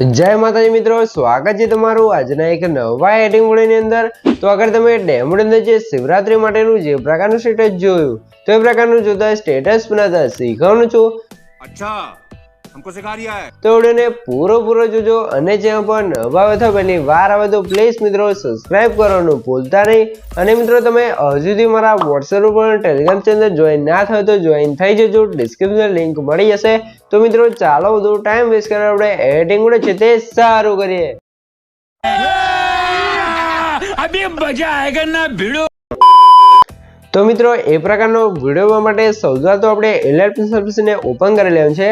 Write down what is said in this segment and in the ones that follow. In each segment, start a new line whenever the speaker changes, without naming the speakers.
જય માતાજી મિત્રો, સ્વાગત છે તમારું આજના એક નવા એડિંગની અંદર. તો આગળ તમે ડેમોડ અંદર જે શિવરાત્રી માટેનું જે પ્રકારનું સ્ટેટસ જોયું, તો એ પ્રકારનું જોતા સ્ટેટસ બનાતા શીખવાનું છું.
અચ્છા. हमको सिखा रिया है
તો વિડીયોને પૂરો પૂરો જોજો અને જ્યાં પણ નવા આવે તો પહેલી વાર આવે તો પ્લીઝ મિત્રો સબસ્ક્રાઇબ કરવાનું ભૂલતા નહીં અને મિત્રો તમે હજુ સુધી મારા વોટ્સએપ ઉપર ટેલિગ્રામ ચેનલ જોઈન ના થયો તો જોઈન થઈ જજો ડિસ્ક્રિપ્શન લિંક મળી જશે તો મિત્રો ચાલો બધું ટાઈમ વેસ્ટ કરે આપણે એડિંગ વિડીયો છે તે સારું કરીએ તો મિત્રો એ પ્રકારનો વિડીયો માટે સૌથી પહેલા તો આપણે એલર્ટ સર્વિસને ઓપન કરી લેવાનું છે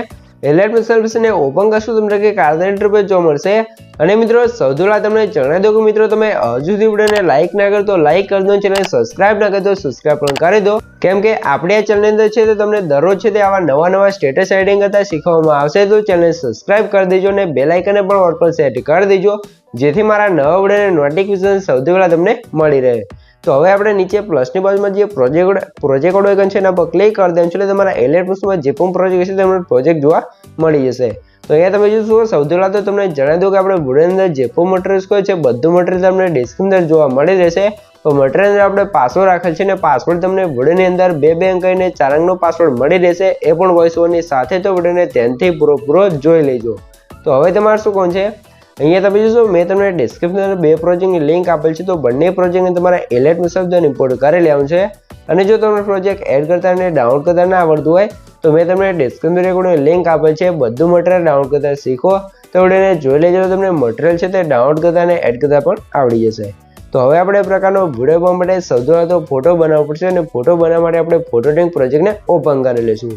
એલર્ટ સર્વિસને ઓપન કરશું, તમને કે કાર્ડ ઇન્ટરફેસ જોવા મળશે. અને મિત્રો, સૌથી પહેલા તમને જણાવી દઉં કે મિત્રો, તમે હજુ સુધી વિડીયોને લાઇક ના કરો તો લાઇક કરી દો ચેનલ સબસ્ક્રાઇબ ના કરો તો સબસ્ક્રાઇબ પણ કરી દો. કેમ કે આપણે આ ચેનલની અંદર છે તો તમને દરરોજ છે તે આવા નવા નવા સ્ટેટસ એડિંગ કરતા શીખવામાં આવશે. તો ચેનલ સબસ્ક્રાઇબ કરી દેજો અને બેલ આઇકને પણ ઓટ પર સેટ કરી દેજો. જેથી મારા નવા વિડીયોને નોટિફિકેશન સૌથી પહેલા તમને મળી રહે. તો હવે આપણે નીચે પ્લસની બાજુમાં જે પ્રોજેક્ટ પ્રોજેક્ટ આઇકન છે એના પર ક્લિક કરી દેવું એટલે તમારા એલર્ટ પ્લસમાં જે પણ પ્રોજેક્ટ છે તમને પ્રોજેક્ટ જોવા મળી જશે. તો અહીંયા તમે જોશો, સૌથી પહેલાં તો તમને જણાવી દઉં કે આપણે વિડીયોની અંદર જે પણ મટીરિયલ્સ કયો છે, બધું મટીરિયલ તમને ડિસ્ક્રિપ્શન અંદર જોવા મળી રહેશે. તો મટીરિયલ અંદર આપણે પાસવર્ડ રાખેલ છે અને પાસવર્ડ તમને વિડીયોની અંદર બે બે અંક અને ચાર અંકનો પાસવર્ડ મળી રહેશે. એ પણ વોઇસ ઓવરની સાથે તો વુડને ધ્યાનથી પૂરો પૂરો જોઈ લેજો. તો હવે તમારે શું કોણ છે? અહીંયા તમે જોશો, મેં તમને ડિસ્ક્રિપ્શન બે પ્રોજેક્ટની લિંક આપેલ છે, તો બંને પ્રોજેક્ટને તમારે એલેટ શબ્દ ઇમ્પોર્ટ કરી લેવાનું છે. અને જો તમને પ્રોજેક્ટ એડ કરતા અને ડાઉનલોડ કરતા ના આવડતું હોય, તો મેં તમને ડિસ્ક્રિપ્શન રેકોર્ડની લિંક આપેલ છે. બધું મટીરિયલ ડાઉનલોડ કરતા શીખો. તો એને જોઈ લેજો તમને મટીરિયલ છે તે ડાઉનલોડ કરતા અને એડ કરતા પણ આવડી જશે. તો હવે આપણે એ પ્રકારનો વીડિયો બનાવવા માટે સૌથી તો ફોટો બનાવવો પડશે અને ફોટો બનાવવા માટે આપણે ફોટોટિંગ પ્રોજેક્ટને ઓપન કરી લઈશું.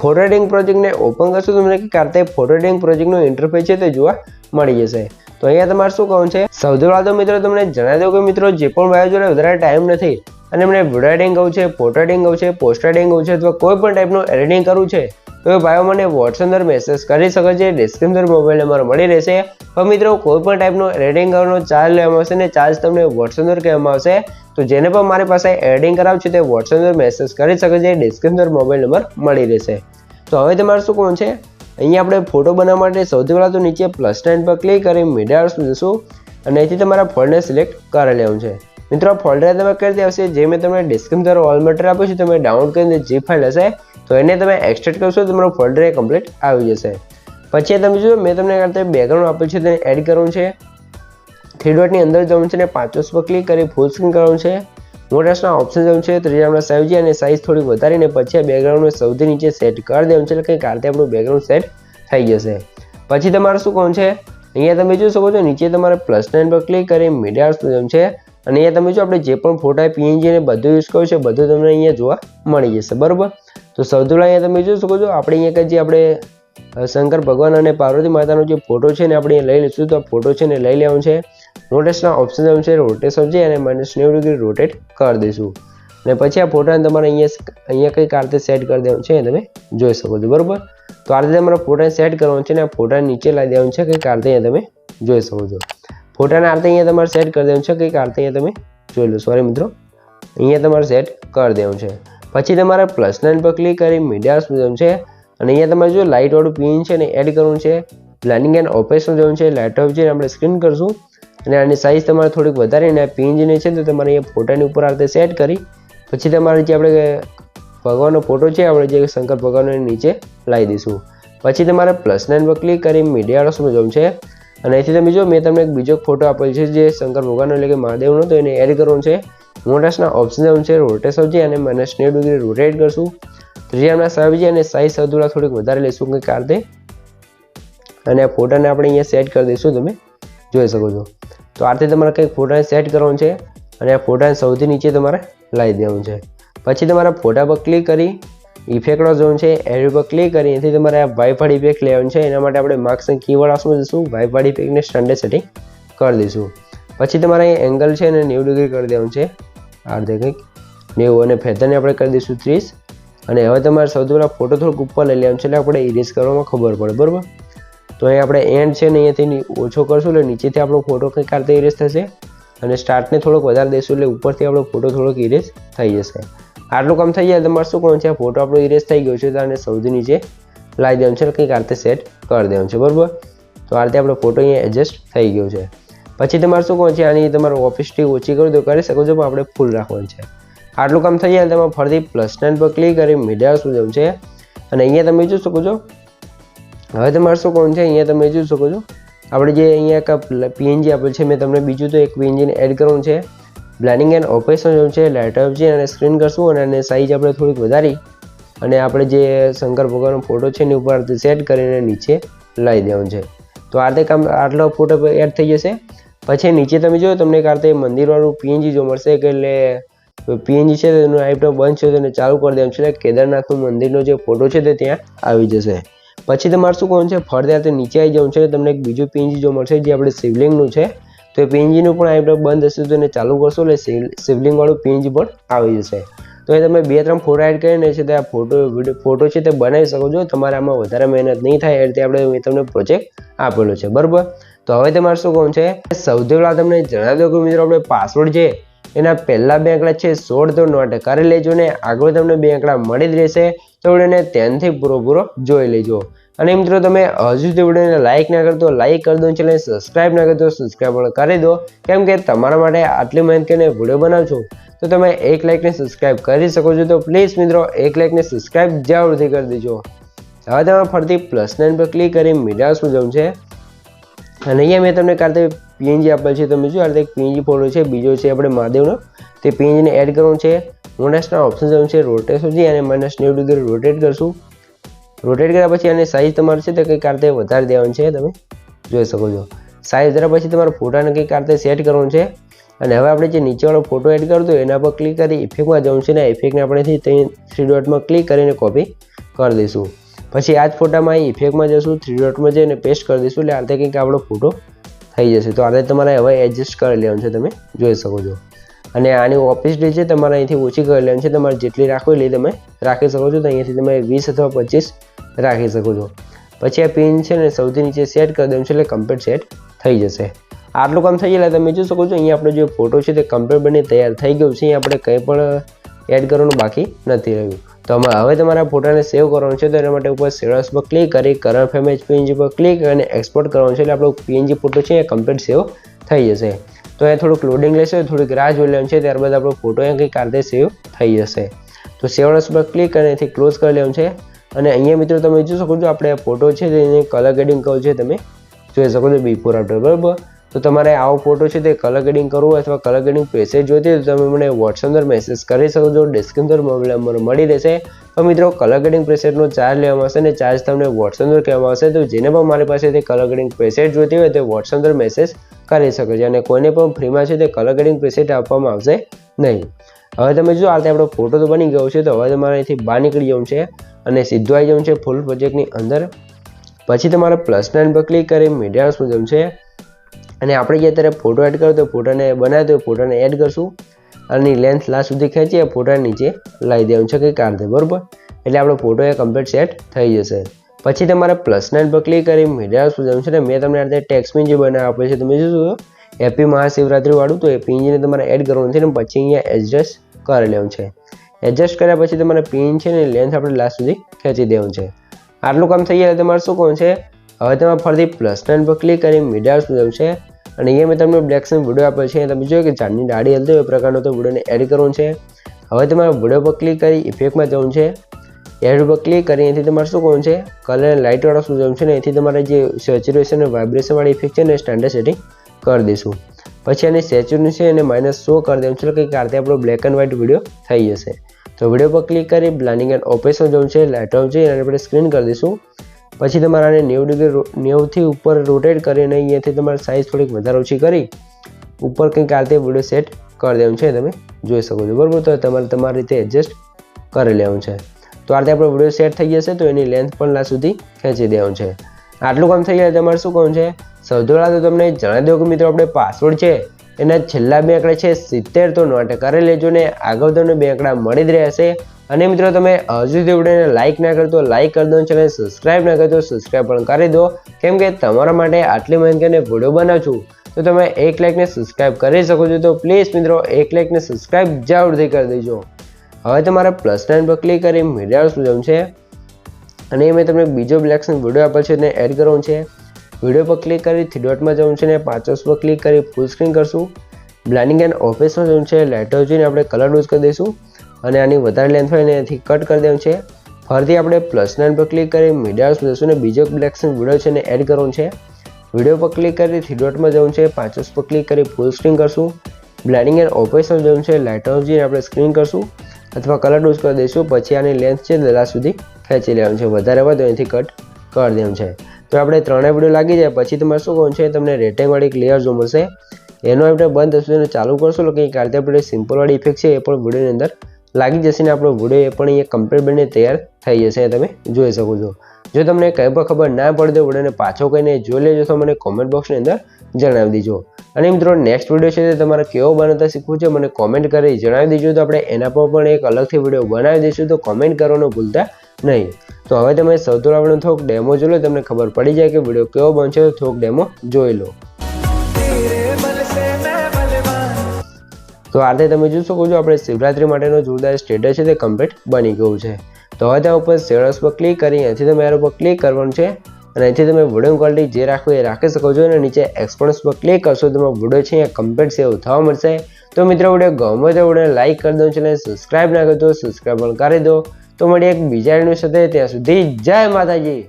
ફોટો એડિંગ પ્રોજેક્ટને ઓપન કરશો તમને કારતે ફોટો એડિંગ પ્રોજેક્ટનું ઇન્ટરફેસ છે તે જોવા મળી જશે. તો અહીંયા તમારે શું કહું છે? સૌથી પહેલા મિત્રો તમને જણાવી દઉં કે મિત્રો જે પણ ભાઈઓ જોડે વધારે ટાઈમ નથી અને એમને એડિંગ કહું છે પોર્ટ્રેડિંગ કહું છે પોસ્ટરડિંગ કહું છે અથવા કોઈ પણ ટાઈપનું એડિટિંગ કરવું છે, તો એ ભાઈઓ મને વોટ્સઅપ અંદર મેસેજ કરી શકે છે ડિસ્ક્રિપ્શન મોબાઈલ નંબર મળી રહેશે. પણ મિત્રો કોઈ પણ ટાઈપનું એડિટિંગ કરવાનો ચાર્જ લેવામાં આવશે ને ચાર્જ તમને વોટ્સઅપ અંદર કહેવામાં આવશે. તો જેને પણ મારી પાસે એડિંગ કરાવવું છે તે વોટ્સઅપ અંદર મેસેજ કરી શકે છે ડિસ્ક્રિપ્શન મોબાઈલ નંબર મળી રહેશે. તો હવે તમારે શું કોણ છે? અહીંયા આપણે ફોટો બનાવવા માટે સૌથી પહેલાં તો નીચે પ્લસ સાઇન પર ક્લિક કરી મીડિયા જશું અને અહીંથી તમારા ફોલ્ડર સિલેક્ટ કરી લેવું છે. મિત્રો, આ ફોલ્ડર તમે કરી દેવશે જે મેં તમને ડિસ્ક્રિપ્શન ઓલ મટીરિયલ આપ્યું છે, તમે ડાઉનલોડ કરીને જે ફાઇલ હશે, તો એને તમે એક્સટ્રેક્ટ કરશો, તમારું ફોલ્ડર એ કમ્પ્લીટ આવી જશે. પછી તમે જો મેં તમને કરતા બેકગ્રાઉન્ડ આપ્યું છે, તેને એડ કરવું છે. થ્રી ડોટની અંદર જવું છે અને પાંચસ પર ક્લિક કરી ફૂલ સ્ક્રીન કરવાનું છે. મોટાસના ઓપ્શન જવું છે, ત્રીજા આપણે સાઈઝ અને સાઇઝ થોડી વધારીને પછી આ બેકગ્રાઉન્ડને સૌથી નીચે સેટ કરી દેવાનું છે, એટલે કંઈ કારતે આપણું બેકગ્રાઉન્ડ સેટ થઈ જશે. પછી તમારે શું કહું છે, અહીંયા તમે જોઈ શકો છો, નીચે તમારે પ્લસ નાઇન પર ક્લિક કરી મીડિયા જવું છે. અને અહીંયા તમે જો આપણે જે પણ ફોટા પીએનજી ને બધું યુઝ કર્યું છે, બધું તમને અહીંયા જોવા મળી જશે, બરાબર? તો સૌથી પહેલાં અહીંયા તમે જોઈ શકો છો, આપણે અહીંયા જે આપણે શંકર ભગવાન અને પાર્વતી માતાનો જે ફોટો છે ને આપણે લઈ લઈશું, તો આ ફોટો છે ને લઈ લેવાનું છે. મોટેસના ઓપ્શન છે રોટેશન છે અને માઇનસ નેવું ડિગ્રી રોટેટ કરી દઈશું. અને પછી આ ફોટાને તમારે અહીંયા અહીંયા કઈ કારતે સેટ કરી દેવાનું છે તમે જોઈ શકો છો, બરોબર? તો આ રીતે તમારા ફોટાને સેટ કરવાનું છે અને આ ફોટાને નીચે લાવી દેવાનું છે, કઈ કારતે અહીંયા તમે જોઈ શકો છો. ફોટાને આરતે અહીંયા તમારે સેટ કરી દેવાનું છે, કઈ કારતે અહીંયા તમે જોઈ લો સોરી મિત્રો. અહીંયા તમારે સેટ કરી દેવાનું છે. પછી તમારે પ્લસ નાઇન પર ક્લિક કરી મીડિયા શું છે. અને અહીંયા તમારે જો લાઇટવાળું પિન છે ને એડ કરવું છે પ્લાનિંગ એન્ડ ઓપરેશન જવાનું છે લેપટોપ છે આપણે સ્ક્રીન કરશું. અને આની સાઇઝ તમારે થોડીક વધારે અને પિન જે છે તો તમારે અહીંયા ફોટાની ઉપર આ રીતે સેટ કરી, પછી તમારે જે આપણે ભગવાનનો ફોટો છે, આપણે જે શંકર ભગવાનને નીચે લાવી દઈશું. પછી તમારે પ્લસ નાઇન પર ક્લિક કરી મીડિયા આડોશમાં જવું છે. અને અહીંથી તમે જો, મેં તમને એક બીજો ફોટો આપેલ છે, જે શંકર ભગવાનનો એટલે કે મહાદેવનો, તો એને એડ કરવાનો છે. મોટાસના ઓપ્શન જવું છે રોટેશન છે અને માઇનસ સ્નેડ ડિગ્રી રોટેટ કરશું. ત્રીજાના સાહેબ અને સાઈ સદુરા થોડીક વધારે લઈશું કે કારતે અને આ ફોટાને આપણે અહીંયા સેટ કરી દઈશું તમે, જોઈ શકો છો. તો આ રીતે તમારે કંઈક ફોટાને સેટ કરવાનું છે અને આ ફોટાને સૌથી નીચે તમારે લાવી દેવાનું છે. પછી તમારા ફોટા પર ક્લિક કરી ઇફેક્ટનો ઝોન છે એડ ઉપર ક્લિક કરી, એથી તમારે આ વાઇફાઈ ઇફેક્ટ લેવાનું છે. એના માટે આપણે માર્ક્સ કીવર્ડ આસમાં જઈશું વાઇફાઈ ઇફેક્ટને સ્ટાન્ડર્ડ સેટિંગ કરી દઈશું. પછી તમારે અહીંયા એંગલ છે ને નેવું ડિગ્રી કરી દેવાનું છે. આ રીતે કંઈક નેવું અને ફેધરને આપણે કરી દઈશું ત્રીસ. અને હવે તમારે સૌથી પહેલાં ફોટો થોડુંક ઉપર લઈ લેવાનું છે, એટલે આપણે ઇરેઝ કરવામાં ખબર પડે, બરાબર? તો અહીં આપણે એન્ડ છે ને અહીંયાથી ઓછો કરશું, એટલે નીચેથી આપણો ફોટો કંઈક આ રીતે ઇરેઝ થશે. અને સ્ટાર્ટને થોડોક વધારે દઈશું એટલે ઉપરથી આપણો ફોટો થોડોક ઇરેઝ થઈ જશે. આટલું કામ થઈ જાય તમારે શું કરવાનું છે, આ ફોટો આપણો ઇરેઝ થઈ ગયો છે, તો આને સૌથી નીચે લાવી દેવાનું છે કંઈક આ રીતે સેટ કરી દેવાનું છે, બરાબર? તો આ રીતે આપણો ફોટો અહીંયા એડજસ્ટ થઈ ગયો છે. પછી તમારે શું કરવાનું છે, આની તમારે ઓફિસથી ઓછી કરી દો, કરી શકો છો, પણ આપણે ફૂલ રાખવાનું છે. આટલું કામ થઈ જાય તમે ફરીથી પ્લસ નાઇન પર ક્લિક કરી મીડિયા શું જવું છે? અને અહીંયા તમે જોઈ શકો છો. હવે તમારે શું કોણ છે? અહીંયા તમે જોઈ શકો છો. આપણે જે અહીંયા પીએનજી આપેલ છે, મેં તમને બીજું તો એક પીએનજીને એડ કરવું છે. બ્લેન્ડિંગ એન્ડ ઓપરેશન જવું છે? લેટઅપ છે અને સ્ક્રીન કરશું અને સાઈઝ આપણે થોડીક વધારી અને આપણે જે શંકર ભગવાનનો ફોટો છે એની ઉપર સેટ કરીને નીચે લાવી દેવાનું છે. તો આ રીતે કામ આટલો ફોટો એડ થઈ જશે. પછી નીચે તમે જોયો તમને એક આ રીતે મંદિરવાળું પીએનજી જો મળશે કે એટલે પીએનજી છે તેનું આઈટમ બંધ છે તેને ચાલુ કરી દેવાનું છે. એટલે કેદારનાથનું મંદિરનો જે ફોટો છે તે ત્યાં આવી જશે. પછી તમારે શું કરવાનું છે? ફરતે નીચે આવી જવું છે તમને એક બીજું પીએનજી જો મળશે જે આપણે શિવલિંગનું છે, તો એ પીએનજીનું પણ આઈટમ બંધ હશે તો એને ચાલુ કરશો એટલે શિવ, શિવલિંગવાળું પીએનજી પણ આવી જશે. તો એ તમે બે ત્રણ ફોટો એડ કરીને છે તે આ ફોટો ફોટો છે તે બનાવી શકો છો. તમારે આમાં વધારે મહેનત નહીં થાય એ રીતે આપણે મેં તમને પ્રોજેક્ટ આપેલો છે. બરાબર? તો હવે તમારે શું કહું છે? સૌથી પહેલાં તમને જણાવી દઉં કે મિત્રો, આપણે પાસવર્ડ છે એના પહેલાં બે આંકડા છે, સોળ તો નોટ કરી લેજો ને, આગળ તમને બે આંકડા મળી જ રહેશે. તો એને ધ્યાનથી પૂરો પૂરો જોઈ લેજો. અને મિત્રો, તમે હજુ સુધી વિડીયોને લાઇક ના કરતો લાઇક કરી દો ચેનલ સબસ્ક્રાઇબ ના કરતો સબસ્ક્રાઇબ પણ કરી દો. કેમ કે તમારા માટે આટલી મહેનત કરીને વીડિયો બનાવું છો, તો તમે એક લાઇકને સબસ્ક્રાઇબ કરી શકો છો. તો પ્લીઝ મિત્રો, એક લાઇકને સબસ્ક્રાઇબ જરૂરથી કરી દેજો. હવે તમે ફરીથી પ્લસ નાઇન પર ક્લિક કરી મીડિયા શું જવું છે. અને અહીંયા મેં તમને કાલે પીએનજી આપેલ છે, તમે જો આ રીતે એક પીએનજી ફોટો છે, બીજો છે આપણે મહાદેવનો. તે પીએનજીને એડ કરવાનું છે. મોનસના ઓપ્શન જવાનું છે રોટેશન છે અને માઇનસ નેવું ડિગ્રી રોટેટ કરશું. રોટેટ કર્યા પછી આની સાઇઝ તમારે છે તે કંઈક આ વધારી દેવાનું છે, તમે જોઈ શકો છો. સાઇઝ વધાર્યા પછી તમારા ફોટાને કંઈક આ સેટ કરવાનું છે. અને હવે આપણે જે નીચેવાળો ફોટો એડ કરતો એના પર ક્લિક કરી ઇફેક્ટમાં જવું છે ને ઇફેક્ટને આપણે થ્રી ડોટમાં ક્લિક કરીને કોપી કરી દઈશું. પછી આ જ ફોટામાં અહીં ઇફેક્ટમાં જશું થ્રી ડોટમાં જઈને પેસ્ટ કરી દઈશું, એટલે આ કંઈક આપણો ફોટો થઈ જશે. તો આને તમારે હવે એડજસ્ટ કરી લેવાનું છે, તમે જોઈ શકો છો. અને આની ઓફિસ ડે છે, તમારે અહીંથી ઓછી કરી લેવાની છે, તમારે જેટલી રાખવી એટલી તમે રાખી શકો છો, તો અહીંયાથી તમે વીસ અથવા પચીસ રાખી શકો છો. પછી આ પિન છે ને, સૌથી નીચે સેટ કરી દેવાનું છે, એટલે કમ્પ્લીટ સેટ થઈ જશે. આટલું કામ થઈ જાય તમે જોઈ શકો છો, અહીંયા આપણો જે ફોટો છે તે કમ્પ્લીટ બની તૈયાર થઈ ગયું છે. અહીંયા આપણે કંઈ પણ એડ કરવાનું બાકી નથી રહ્યું. તો હવે તમારા ફોટાને સેવ કરવાનો છે, તો એના માટે ઉપર સેવર્સ પર ક્લિક કરી કરર ફેમેજ પીએનજી પર ક્લિક અને એક્સપોર્ટ કરવાનું છે. એટલે આપણો પીએનજી ફોટો છે, એ કમ્પ્લીટ સેવ થઈ જશે. તો અહીંયા થોડુંક લોડિંગ લેશે, થોડીક રાહ જોઈ લેવાનું છે, ત્યારબાદ આપણો ફોટો એ કંઈક આ સેવ થઈ જશે. તો સેવર્સ પર ક્લિક કરીને અહીંથી ક્લોઝ કરી લેવાનું છે. અને અહીંયા મિત્રો તમે જોઈ શકો છો, આપણે ફોટો છે તેને કલર ગ્રેડિંગ કહું છે, તમે જોઈ શકો છો બિફોર આફ્ટર બરાબર? તો તમારે આવો ફોટો છે તે કલર ગ્રેડિંગ કરવું અથવા કલર ગ્રેડિંગ પેસેજ જોઈતી હોય તો તમે મને વોટ્સઅપ અંદર મેસેજ કરી શકો છો. ડિસ્ક્રિપ્શન મોબાઈલ નંબર મળી રહેશે. તો મિત્રો કલર ગ્રેડિંગ પ્રેસેટનો ચાર્જ લેવામાં આવશે અને ચાર્જ તમને વોટ્સઅપ પર કહેવામાં આવશે. તો જેને પણ મારી પાસે તે કલર ગ્રેડિંગ પ્રેસેટ જોઈતી હોય તે વોટ્સઅપ પર મેસેજ કરી શકે છે અને કોઈને પણ ફ્રીમાં છે તે કલર ગ્રેડિંગ પ્રેસેટ આપવામાં આવશે નહીં. હવે તમે જો આ રીતે આપણો ફોટો તો બની ગયો છે. તો હવે તમારે અહીંથી બહાર નીકળી જવું છે અને સીધું આવી જવું છે ફૂલ પ્રોજેક્ટની અંદર. પછી તમારે પ્લસ નાઇન પર ક્લિક કરી મીડિયા જવું છે. અને આપણે જે અત્યારે ફોટો એડ કરો તો ફોટોને બનાવ્યો તો ફોટાને એડ કરશું અને લેન્થ લાસ્ટ સુધી ખેંચી ફોટા નીચે લાવી દેવાનું છે કંઈક આ રીતે બરાબર? એટલે આપણો ફોટો એ કમ્પ્લીટ સેટ થઈ જશે. પછી તમારે પ્લસ નાઇન પર ક્લિક કરી મીડિયા જવું છે ને, મેં તમને આ રીતે ટેક્સમીન જે બનાવ આપ્યો છે તમે જોશો હેપી મહાશિવરાત્રિવાળું તો એ પીનજીને તમારે એડ કરવાનું છે ને, પછી અહીંયા એડજસ્ટ કરી લેવું છે. એડજસ્ટ કર્યા પછી તમારે પિન છે ને લેન્થ આપણે લાસ્ટ સુધી ખેંચી દેવાનું છે. આટલું કામ થઈ જાય તમારે શું કહું છે? હવે તમારે ફરીથી પ્લસ નાઇન પર ક્લિક કરી મીડિયા શું છે. અને અહીંયા મેં તમને બ્લેક સ્ક્રીન વીડિયો આપ્યો છે. તમે જોયું કે ઝાડની ડાળી હલતી હોય એ પ્રકારનો તો વિડીયોને એડ કરવું છે. હવે તમારે વીડિયો પર ક્લિક કરી ઇફેક્ટમાં જવું છે. એડ ઉપર ક્લિક કરી અહીંથી તમારે શું કરવાનું છે? કલર લાઇટવાળા શું જવું છે? ને અહીંથી તમારે જે સેચ્યુરેશન અને વાઇબ્રેશનવાળી ઇફેક્ટ છે ને સ્ટાન્ડર્ડ સેટિંગ કરી દઈશું. પછી આની સેચ્યુરેશન છે? એને માઇનસ શો કરી દેવું છે. કંઈક આ આપણો બ્લેક એન્ડ વ્હાઇટ વીડિયો થઈ જશે. તો વીડિયો પર ક્લિક કરી બ્લાન્ડિંગ એન્ડ ઓપરેશન જવું છે. લાઇટ આવું છે. અને આપણે સ્ક્રીન કરી દઈશું. પછી તમારે આને નેવું ડિગ્રી નેવુંથી ઉપર રોટેટ કરીને અહીંયાથી તમારે સાઇઝ થોડીક વધારે ઓછી કરી, ઉપર કંઈક આ રીતે વીડિયો સેટ કરી દેવાનું છે, તમે જોઈ શકો છો. બરાબર? તો તમારે તમારી રીતે એડજસ્ટ કરી લેવાનું છે. તો આ રીતે આપણો વીડિયો સેટ થઈ જશે, તો એની લેન્થ પણ લાસ્ટ સુધી ખેંચી દેવાનું છે. આટલું કામ થઈ જાય તમારે શું કહું છે? સૌથી તો તમને જણાવી દઉં કે મિત્રો, આપણે પાસવર્ડ છે, એના છેલ્લા બે આંકડા છે સિત્તેર, તો નોટ કરી લેજો ને. આગળ તમને બે આંકડા મળી જ રહેશે. અને મિત્રો તમે હજુ સુધી વિડીયોને લાઇક ના કરતો લાઇક કરી દો ચેનલ સબસ્ક્રાઇબ ના કરતો સબસ્ક્રાઇબ પણ કરી દો. કેમ કે તમારા માટે આટલી માહિતીને વીડિયો બનાવું છું, તો તમે એક લાઇકને સબસ્ક્રાઇબ કરી શકો છો. તો પ્લીઝ મિત્રો, એક લાઇકને સબસ્ક્રાઇબ જરૂરથી કરી દેજો. હવે તમારે પ્લસ નાઇન પર ક્લિક કરી મીડિયા શું છે. અને મેં તમને બીજો બ્લેક્સન વીડિયો આપેલ છે તેને એડ કરવાનું છે. વીડિયો પર ક્લિક કરી થ્રી ડોટમાં જવું છે ને પાંચસ પર ક્લિક કરી ફૂલ સ્ક્રીન કરશું. બ્લાઇન્ડિંગ એન્ડ ઓફિસમાં જવું છે. લેટર જોઈને આપણે કલર યુઝ કરી દઈશું. અને આની વધારે લેન્થ હોય ને એથી કટ કરી દેવું છે. ફરીથી આપણે પ્લસ નાઇન પર ક્લિક કરી મીડિયા જઈશું ને બીજો બ્લેક્સન વીડિયો છે ને એડ કરવાનું છે. વીડિયો પર ક્લિક કરી થ્રી ડોટમાં જવું છે. પાંચસ પર ક્લિક કરી ફૂલ સ્ક્રીન કરશું. બ્લાઇન્ડિંગ એન્ડ ઓપરેશન જવું છે. લાઇટ ઓફ જઈને આપણે સ્ક્રીન કરશું. અથવા કલર ડૂઝ કરી દઈશું. પછી આની લેન્થ છે દલા સુધી ખેંચી લેવાનું છે. વધારે હોય તો અહીંથી કટ કરી દેવાનું છે. તો આપણે ત્રણેય વીડિયો લાગી જાય. પછી તમારે શું કહું છે? તમને રેટિંગવાળી ક્લિયર જો મળશે. એનો આપણે બંધ થશે ચાલુ કરશો. તો કંઈક આ રીતે આપણે સિમ્પલવાળી ઇફેક્ટ છે એ પણ વિડીયોની અંદર લાગી જશે ને આપણો વીડિયો પણ એ કમ્પ્લીટ બનીને તૈયાર થઈ જશે તમે જોઈ શકો છો. જો તમને કંઈ પણ ખબર ના પડે તો વિડીયોને પાછો કહીને જોઈ લેજો, તો મને કોમેન્ટ બોક્સની અંદર જણાવી દેજો. અને મિત્રો નેક્સ્ટ વીડિયો છે તે તમારે કેવો બનાવતા શીખવું છે, મને કોમેન્ટ કરી જણાવી દેજો. તો આપણે એના પર પણ એક અલગથી વીડિયો બનાવી દઈશું, તો કોમેન્ટ કરવાનું ભૂલતા નહીં. તો હવે તમે સૌથી આપણે થોડોક ડેમો જોઈ લો, તમને ખબર પડી જાય કે વીડિયો કેવો બનશે, તો થોડોક ડેમો જોઈ લો. તો આ રીતે તમે જોઈ શકો છો, આપણે શિવરાત્રી માટેનો જોરદાર સ્ટેટસ છે તે કમ્પ્લીટ બની ગયું છે. તો હવે ત્યાં ઉપર સ્ટેટસ પર ક્લિક કરી, અહીંથી તમે એના પર ક્લિક કરવાનું છે અને અહીંથી તમે વીડિયો ક્વોલિટી જે રાખવું એ રાખી શકો છો અને નીચે એક્સપોર્ટ્સ પર ક્લિક કરશો, તો વીડિયો છે અહીંયા કમ્પ્લીટ સેવ થવા મળશે. તો મિત્રો વીડિયો ગમે તો વીડિયો લાઇક કરી દો ચેનલ સબસ્ક્રાઇબ ના કરતો સબસ્ક્રાઇબ પણ કરી દો. તો મળી એક બીજા વીડિયો સાથે, ત્યાં સુધી જય માતાજી.